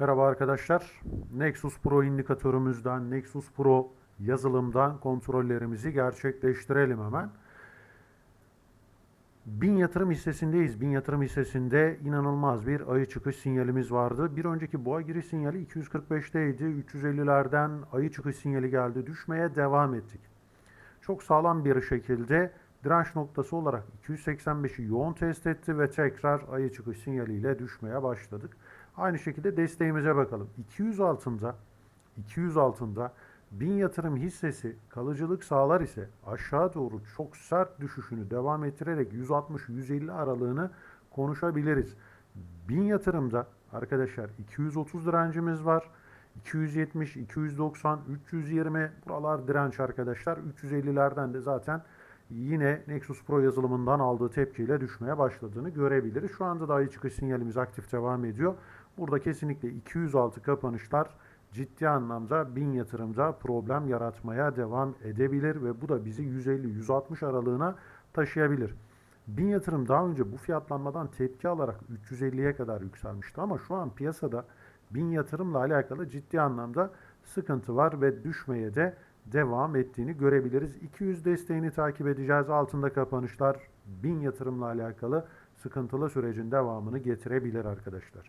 Merhaba arkadaşlar. Nexus Pro indikatörümüzden, Nexus Pro yazılımdan kontrollerimizi gerçekleştirelim hemen. Bin yatırım hissesindeyiz. Bin yatırım hissesinde inanılmaz bir ayı çıkış sinyalimiz vardı. Bir önceki boğa giriş sinyali 245'teydi. 350'lerden ayı çıkış sinyali geldi. Düşmeye devam ettik. Çok sağlam bir şekilde direnç noktası olarak 285'i yoğun test etti ve tekrar ayı çıkış sinyaliyle düşmeye başladık. Aynı şekilde desteğimize bakalım. 200 altında 200 altında 1000 yatırım hissesi kalıcılık sağlar ise aşağı doğru çok sert düşüşünü devam ettirerek 160-150 aralığını konuşabiliriz. 1000 yatırımda arkadaşlar 230 direncimiz var. 270, 290, 320 buralar direnç arkadaşlar. 350'lerden de zaten yine Nexus Pro yazılımından aldığı tepkiyle düşmeye başladığını görebiliriz. Şu anda da ayı çıkış sinyalimiz aktif devam ediyor. Burada kesinlikle 206 kapanışlar ciddi anlamda 1000 yatırımda problem yaratmaya devam edebilir ve bu da bizi 150-160 aralığına taşıyabilir. 1000 yatırım daha önce bu fiyatlanmadan tepki alarak 350'ye kadar yükselmişti ama şu an piyasada 1000 yatırımla alakalı ciddi anlamda sıkıntı var ve düşmeye de devam ettiğini görebiliriz. 200 desteğini takip edeceğiz. Altında kapanışlar 1000 yatırımla alakalı sıkıntılı sürecin devamını getirebilir arkadaşlar.